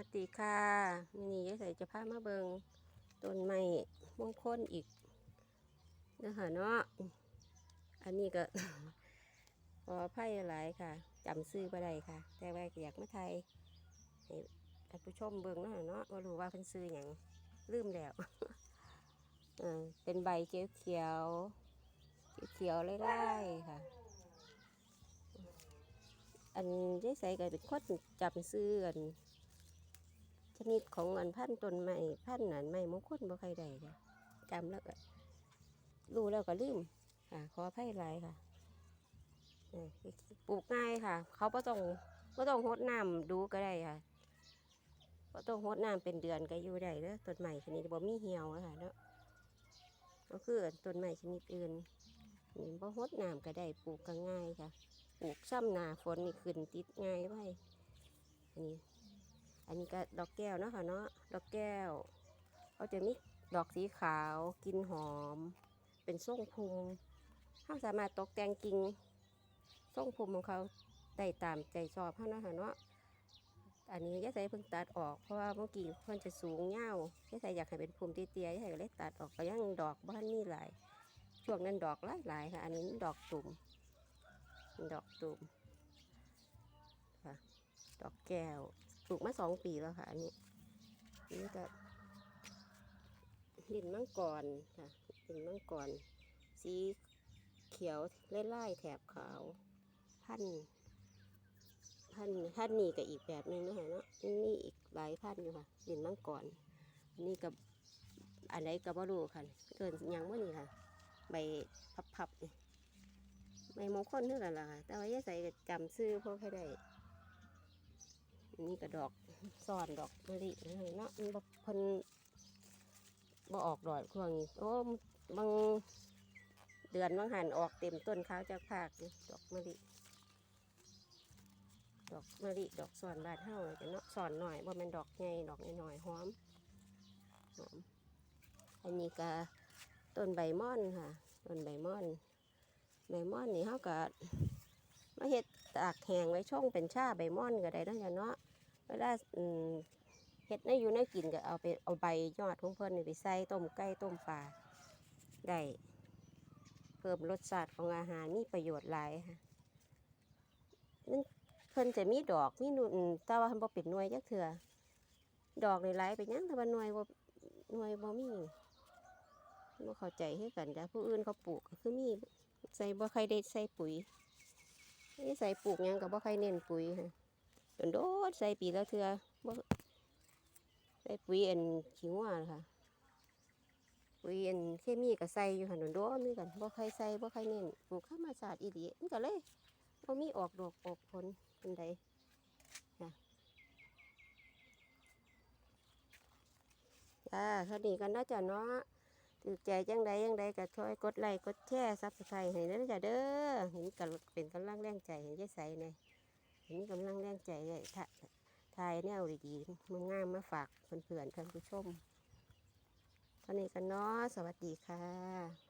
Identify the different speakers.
Speaker 1: วัสดีค่ะมินี่ยายใส่จะพามาเบิงต้นไม้มงคลอีกนื้อหาเนาะอันนี้ก็ขออภัยหลายค่ะจำซื้อไปได้ค่ะ แต่ว่าอยากมาไทยให้ท่านผู้ชมเบิงเนาะเนาะว่ารู้ว่าเป็นซื้ออย่างลืมแล้วเออเป็นใบเขียวเขียวเขียวไล่ๆค่ะ อันยายใส่ก็เป็นคนจำซื้อกัน ชนิดของอันพันต้นไม้พันนั้นไม้มงคลบ่ใครใดจ้ะจำแล้วก็รู้แล้วก็ลืมค่ะขออภัยหลายค่ะปลูกง่ายค่ะ เขาไ่ต้องไ่ต้องรดน้ำดูก็ได้ค่ะก็ต้องรดน้ำเป็นเดือนก็อยู่ได้เด้อต้นไม้ชนิดบ่มีเหี่ยวค่ะเนาะก็คือต้นไม้ชนิดอื่นนี่บ่รดน้ำก็ได้ปลูกก็ง่ายค่ะปลูกซ้ำนาฝนนี่ขึ้นติดง่ายไว้อันนี้ อันนี้ก็ดอกแก้วเนาะค่ะเนาะดอกแก้วเขาจะมีดอกสีขาวกลินหอม เป็นทรงพุมเขาสามารถตกแต่งกิ่งทรงพุมของเขาได้ตามใจชอบเขาเนาะค่ะเนาะอันนี้ยายใส่เพิ่งตัดออกเพราะว่าเมื่อกี้เพิ่นจะสูงเงาวยายใส่อยากให้เป็นภูมิเตี้ยๆยายใส่ก็เลยตัดออกก็ยังดอกบ้านนี่หลายช่วงนั้นดอกหลายๆค่ะ อันนี้ดอกตุ่มดอกตุ่มค่ะดอกแก้ว ปลูกมาสองปีแล้วค่ะ อันนี้นนี้ก็ลินมังกรค่ะลินมังกร สีเขียวไล่ๆแถบขาวพันพันพันนี่กับอีกแบบหนึ่งนะคะเนาะนี่อีกหลายพันย์อยู่ค่ะลินมังกรนนี้กับอันไหนกับว่ารูค่ะเกินยังว่านี่ค่ะ ใบพับๆนี่ใบมงคลนี่แหละล่ะค่ะแต่ว่ายายใส่จำซื้อพวกให้ได้ นนี้ก็ดอกซ่อนดอกมะลิเนาะมันบ่เพิ่นบ่ออกดอกช่วงนี้โอ้บางเดือนบางหันออกเต็มต้นข้าวจากภาคดอกมะลิดอกมะลิดอกซ่อนบานเฮาจะเนาะซ่อนหน่อยบ่แม่นดอกใหญ่ดอกน้อยๆหอมหอมอันนี้ก็ต้นใบม่อนค่ะต้นใบม่อนใบม่อนนี่เฮาก็มาเฮ็ดตากแห้งไว้ช่องเป็นชาใบม่อนก็ได้เนาะจ้ะเนาะ เวลาอืมเฮ็ดในอยู่ในกินก็เอาไปเอาใบยอดของเพิ่นนี่ไปใส่ต้มไก่ต้มปลาได้เพิ่มรสชาติของอาหารมีประโยชน์หลายค่ะมันเพิ่นจะมีดอกมีนุ่นแต่ว่ามันบ่เป็นหน่วยจักเถื่อดอกนี่หลายไปยังแต่ว่าหน่วยบ่หน่วยบ่มีบ่เข้าใจคือกันจ้ะผู้อื่นเขาปลูกก็คือมีใส่บ่ใครได้ใส่ปุ๋ยนี่ใส่ปลูกยังกับบ่ใครเน้นปุ๋ยค่ะ โดนโดดใส่ปีแล้วเทือบ่ใส่ปุ๋ยอันขี้งัวน่ะค่ะปุ๋ยอันเคมีก็ใส่อยู่ค่ะโดนโดดนี่กันบ่ใครใส่บ่ใครเน้นปลูกธรรมชาสติอีหลีมันก็เลยบ่มีออกดอกออกผลเป็นใดค่ะจ้าเท่านี้กันนาะจ้ะเนาะถือใจจังใดจังใดก็ช่วยกดไลค์กดแชร์ซับสไครต์ให้เด้อจ้ะเด้อเห็นกันเป็นกำลังแรงใจเห็นยายใสเนี่ย เห็นกำลังแรงใจเลยถ้าทายแนวดีๆมันงามมาฝากเพื่อนๆท่านผู้ชมตอนนี้กันเนาะสวัสดีค่ะ